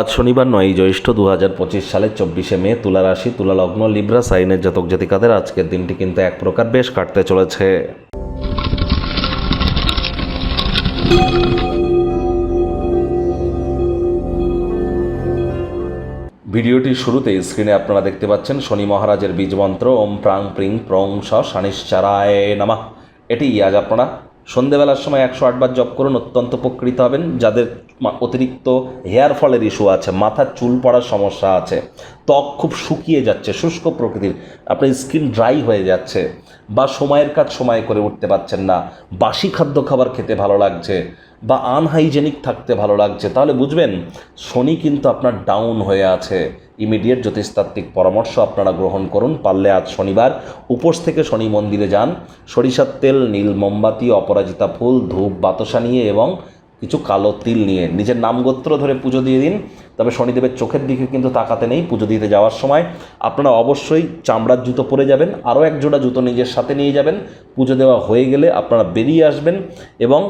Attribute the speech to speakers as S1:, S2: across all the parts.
S1: আজ শনিবার নয়, জ্যৈষ্ঠ দু হাজার পঁচিশ সালের চব্বিশে মে, তুলা রাশি, তুলা লগ্ন, লিব্রা, সাইনের জাতক জাতিকাদের আজকের দিনটি কিন্তু এক প্রকার বেশ কাটতে চলেছে। ভিডিওটির শুরুতে স্ক্রিনে আপনারা দেখতে পাচ্ছেন শনি মহারাজের বীজ মন্ত্র ওম প্রাং প্রিং প্রং স, শানিশ্চারায় নামা। এটি আজ আপনারা সন্ধেবেলার সময় একশো আটবার জপ করুন, অত্যন্ত উপকৃত হবেন। যাদের অতিরিক্ত হেয়ার ফলের ইস্যু আছে, মাথার চুল পড়ার সমস্যা আছে, ত্বক খুব শুকিয়ে যাচ্ছে, শুষ্ক প্রকৃতির, আপনার স্কিন ড্রাই হয়ে যাচ্ছে বা সময়ের কাজ সময় করে উঠতে পারছেন না, বাসি খাদ্য খাবার খেতে ভালো লাগছে বা আনহাইজেনিক থাকতে ভালো লাগছে। তাহলে বুঝবেন, শনি কিন্তু আপনার ডাউন হয়ে আছে। ইমিডিয়েট জ্যোতিষতাত্ত্বিক পরামর্শ আপনারা গ্রহণ করুন। পারলে আজ শনিবার, উপোস থেকে শনি মন্দিরে যান। সরিষার তেল, নীল মোমবাতি, অপরাজিতা ফুল, ধূপ, বাতসা নিয়ে এবং কিছু কালো তিল নিয়ে নিজের নামগোত্র ধরে পুজো দিয়ে দিন, তবে শনিদেবের চোখের দিকে কিন্তু তাকাতে নেই পুজো দিতে যাওয়ার সময়। আপনারা অবশ্যই চামড়ার জুতো পরে যাবেন, আরও এক জোড়া জুতো নিজের সাথে নিয়ে যাবেন। পুজো দেওয়া হয়ে গেলে আপনারা বেরিয়ে আসবেন এবং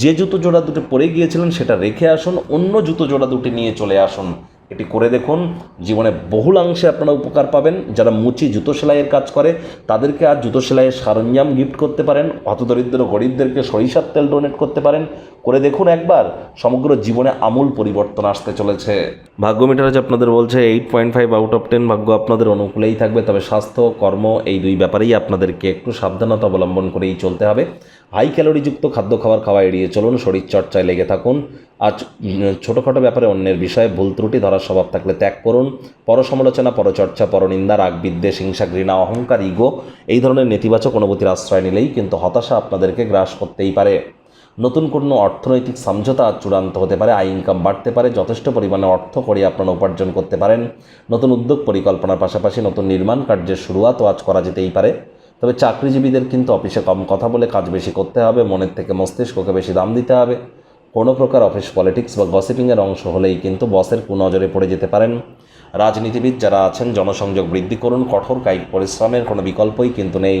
S1: যে জুতো জোড়া দুটো পরে গিয়েছিলেন সেটা রেখে আসুন, অন্য জুতো জোড়া দুটি নিয়ে চলে আসুন। এটি করে দেখুন। জীবনে বহুলাংশে আপনারা উপকার পাবেন। যারা মুচি জুতো সেলাইয়ের কাজ করে, তাদেরকে আর জুতো সেলাইয়ের সরঞ্জাম গিফট করতে পারেন। হতদরিদ্র গরিবদেরকে সরিষার তেল ডোনেট করতে পারেন। করে দেখুন একবার, সমগ্র জীবনে আমূল পরিবর্তন আসতে চলেছে। ভাগ্য মিটার আপনাদের বলছে eight point five out of ten ভাগ্য আপনাদের অনুকূলেই থাকবে। তবে স্বাস্থ্য, কর্ম এই দুই ব্যাপারেই আপনাদেরকে একটু সাবধানতা অবলম্বন করেই চলতে হবে। হাই ক্যালোরিযুক্ত খাদ্য খাবার খাওয়া এড়িয়ে চলুন, শরীর চর্চায় লেগে থাকুন। আজ ছোটোখাটো ব্যাপারে অন্যের বিষয়ে ভুল ত্রুটি ধরার স্বভাব থাকলে ত্যাগ করুন। পরসমালোচনা, পরচর্চা, পরনিন্দা রাগ বিদ্বেষ হিংসা, ঘৃণা, অহংকার, ইগো এই ধরনের নেতিবাচক অনুভূতির আশ্রয় নিলেই কিন্তু হতাশা আপনাদেরকে গ্রাস করতেই পারে। নতুন কোনো অর্থনৈতিক সমঝোতা চূড়ান্ত হতে পারে। আয় ইনকাম বাড়তে পারে। যথেষ্ট পরিমাণে অর্থ করে আপনারা উপার্জন করতে পারেন। নতুন উদ্যোগ পরিকল্পনার পাশাপাশি নতুন নির্মাণ কার্যের শুরুয়াতও আজ করা যেতেই পারে। তবে চাকরিজীবীদের কিন্তু অফিসে কম কথা বলে কাজ বেশি করতে হবে, মনের থেকে মস্তিষ্ককে বেশি দাম দিতে হবে। কোনো প্রকার অফিস পলিটিক্স বা গসিপিংয়ের অংশ হলেই কিন্তু বসের কুনজরে পড়ে যেতে পারেন। রাজনীতিবিদ যারা আছেন, জনসংযোগ বৃদ্ধি করুন, কঠোর কায়িক পরিশ্রমের কোনো বিকল্পই কিন্তু নেই।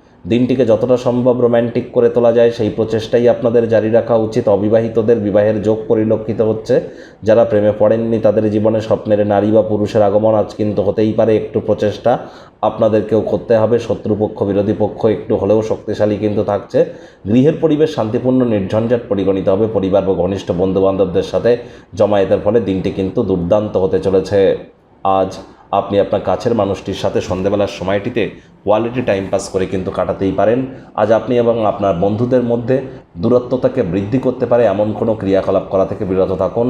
S1: দিনটিকে যতটা সম্ভব রোম্যান্টিক করে তোলা যায়, সেই প্রচেষ্টাই আপনাদের জারি রাখা উচিত। অবিবাহিতদের বিবাহের যোগ পরিলক্ষিত হচ্ছে। যারা প্রেমে পড়েননি, তাদের জীবনে স্বপ্নের নারী বা পুরুষের আগমন আজ কিন্তু হতেই পারে একটু প্রচেষ্টা। আপনাদেরকেও করতে হবে। শত্রুপক্ষ, বিরোধী পক্ষ একটু হলেও শক্তিশালী কিন্তু থাকছে। গৃহের পরিবেশ শান্তিপূর্ণ, নির্ঝঞ্ঝাট পরিগণিত হবে। পরিবার বা ঘনিষ্ঠ বন্ধুবান্ধবদের সাথে জমায়েতের ফলে দিনটি কিন্তু দুর্দান্ত হতে চলেছে। আজ আপনি আপনার কাছের মানুষটির সাথে সন্ধেবেলার সময়টিতে কোয়ালিটি টাইম পাস করে কিন্তু কাটাতেই পারেন। আজ আপনি এবং আপনার বন্ধুদের মধ্যে দূরত্বতাকে বৃদ্ধি করতে পারে এমন কোনো ক্রিয়াকলাপ করা থেকে বিরত থাকুন।